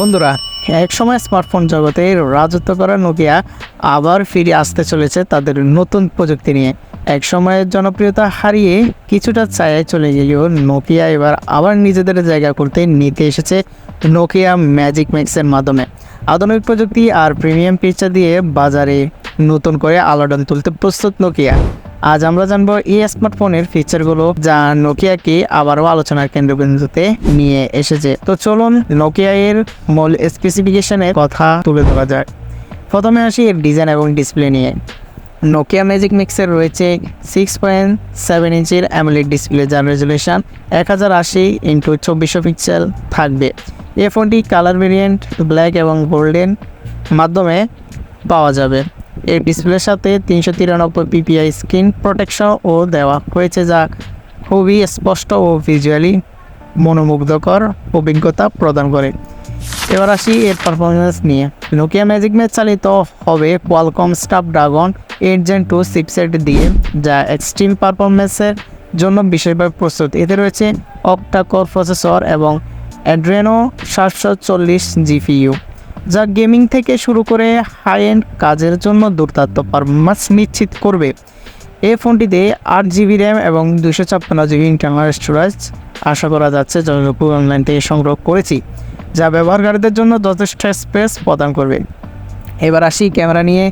বন্ধুরা এক সময় স্মার্টফোন জগতে রাজত্ব করা নোকিয়া আবার ফিরে আসতে চলেছে তাদের নতুন প্রযুক্তি নিয়ে। এক সময়ের জনপ্রিয়তা হারিয়ে কিছুটা ছায়ায় চলে গেলেও নোকিয়া এবার আবার নিজেদের জায়গা করতে নিতে এসেছে নোকিয়া ম্যাজিক ম্যাক্সের মাধ্যমে। আধুনিক প্রযুক্তি আর প্রিমিয়াম পিকচার দিয়ে বাজারে নতুন করে আলোড়ন তুলতে প্রস্তুত নোকিয়া আজ আমরা জানব এই স্মার্টফোনের ফিচারগুলো যা নোকিয়াকে আবারও আলোচনার কেন্দ্রবিন্দুতে নিয়ে এসেছে। তো চলুন নোকিয়া এর মূল স্পেসিফিকেশনের কথা তুলে ধরা যায় প্রথমে আসি এর ডিজাইন এবং ডিসপ্লে নিয়ে। নোকিয়া ম্যাজিক মিক্সের রয়েছে সিক্স পয়েন্ট সেভেন ইঞ্চির অ্যামোলেড ডিসপ্লে যার রেজুলেশন এক হাজার আশি ইন্টু চব্বিশশো পিক্সেল থাকবে। এ ফোনটি কালার ভেরিয়েন্ট ব্ল্যাক এবং গোল্ডেন মাধ্যমে পাওয়া যাবে। এই ডিসপ্লের সাথে তিনশো তিরানব্বই পিপিআই স্ক্রিন প্রোটেকশন ও দেওয়া হয়েছে যা খুবই স্পষ্ট ও ভিজুয়ালি মনোমুগ্ধকর অভিজ্ঞতা প্রদান করে। এবার আসি এর পারফরমেন্স নিয়ে। নোকিয়া ম্যাজিক ম্যাচ চালিত হবে Qualcomm Snapdragon eight gen two chipset দিয়ে, যা এক্সট্রিম পারফরমেন্সের জন্য বিশেষভাবে প্রস্তুত। এতে রয়েছে অক্টাকোর প্রসেসর এবং অ্যাড্রেনো সাতশো চল্লিশ জিপিইউ যা গেমিং থেকে শুরু করে হাই এন্ড কাজের জন্য দুর্দান্ত পারফরমেন্স নিশ্চিত করবে। এই ফোনটিতে আট জিবি র্যাম এবং দুশো ছাপ্পান্ন জিবি ইন্টারনাল স্টোরেজ আশা করা যাচ্ছে যতটুকু অনলাইন থেকে সংগ্রহ করেছি, যা ব্যবহারকারীদের জন্য যথেষ্ট স্পেস প্রদান করবে। এবার আসি ক্যামেরা নিয়ে।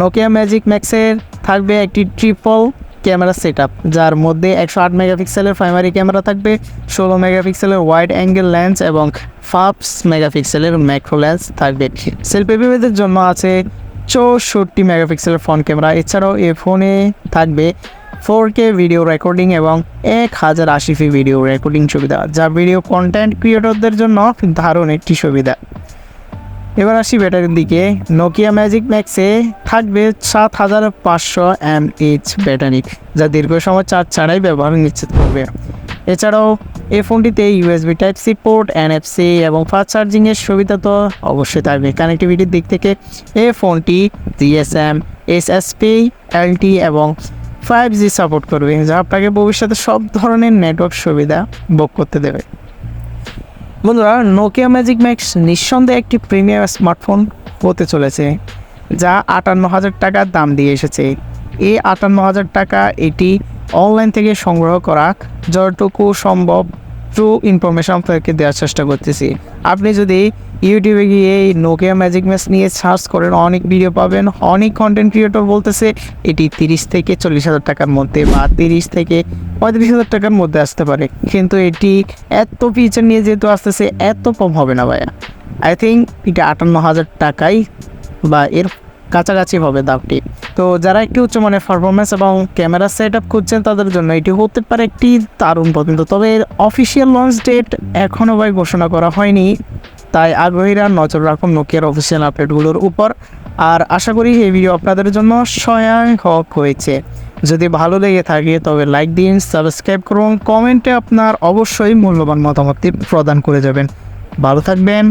নোকিয়া ম্যাজিক ম্যাক্সের থাকবে একটি ট্রিপল ক্যামেরা সেট যার মধ্যে একশো আট মেগাপিক্সেলের প্রাইমারি ক্যামেরা থাকবে, ষোলো মেগাপিক্সেলের ওয়াইড অ্যাঙ্গেল লেন্স এবং ফাপস মেগাপিক্সেলের ম্যাক্রো লেন্স থাকবে। সেলফি জন্য আছে চৌষট্টি মেগাপিক্সেলের ফ্রন্ট ক্যামেরা এছাড়াও এ ফোনে থাকবে ফোর কে ভিডিও রেকর্ডিং এবং এক হাজার আশি ফি ভিডিও রেকর্ডিং সুবিধা যা ভিডিও কন্টেন্ট ক্রিয়েটরদের জন্য দারুণ একটি সুবিধা। এবার আসি ব্যাটারির দিকে। নোকিয়া ম্যাজিক ম্যাক্সে থাকবে সাত হাজার পাঁচশো এম এইচ ব্যাটারি, যা দীর্ঘ সময় চার্জ ছাড়াই ব্যবহার নিশ্চিত করবে। এছাড়াও এই ফোনটিতে USB type C port NFC এবং ফাস্ট চার্জিংয়ের সুবিধা তো অবশ্যই থাকবে। কানেক্টিভিটির দিক থেকে এই ফোনটি জিএসএম এসএসপি এলটি এবং ফাইভ জি সাপোর্ট করবে, যা আপনাকে ভবিষ্যতে সব ধরনের নেটওয়ার্ক সুবিধা ভোগ করতে দেবে। বন্ধুরা নোকিয়া ম্যাজিক ম্যাক্স নিঃসন্দেহে একটি প্রিমিয়াম স্মার্টফোন হতে চলেছে, যা আটান্ন হাজার টাকার দাম দিয়ে এসেছে। এই আটান্ন হাজার টাকা এটি অনলাইন থেকে সংগ্রহ করা যতটুকু সম্ভব ট্রু ইনফরমেশন আপনাকে দেওয়ার চেষ্টা করতেছি। আপনি যদি ইউটিউবে গিয়ে এই নোকিয়া ম্যাজিক ম্যাচ নিয়ে সার্চ করেন, অনেক ভিডিও পাবেন। অনেক কন্টেন্ট ক্রিয়েটর বলতেছে, এটি তিরিশ থেকে চল্লিশ হাজার টাকার মধ্যে বা তিরিশ থেকে পঁয়ত্রিশ হাজার টাকার মধ্যে আসতে পারে। কিন্তু এটি এত ফিচার নিয়ে যেহেতু আসতেছে, এত কম হবে না ভাইয়া। আই থিঙ্ক এটা আটান্ন হাজার টাকাই বা এর কাছাকাছি হবে দামটি। তো যারা একটি উচ্চমানের পারফরমেন্স এবং ক্যামেরা সেট আপ খুঁজছেন, তাদের জন্য এটি হতে পারে একটি দারুণ পছন্দ তবে এর অফিসিয়াল লঞ্চ ডেট এখনও ভাই ঘোষণা করা হয়নি। তাই আগ্রহীরা নজর রাখুন নোকিয়ার অফিসিয়াল আপডেটগুলোর উপর। আর আশা করি এই ভিডিও আপনাদের জন্য সহায়ক হয়েছে। যদি ভালো লেগে থাকে, তবে লাইক দিন সাবস্ক্রাইব করুন কমেন্টে আপনার অবশ্যই মূল্যবান মতামতটি প্রদান করে যাবেন। ভালো থাকবেন।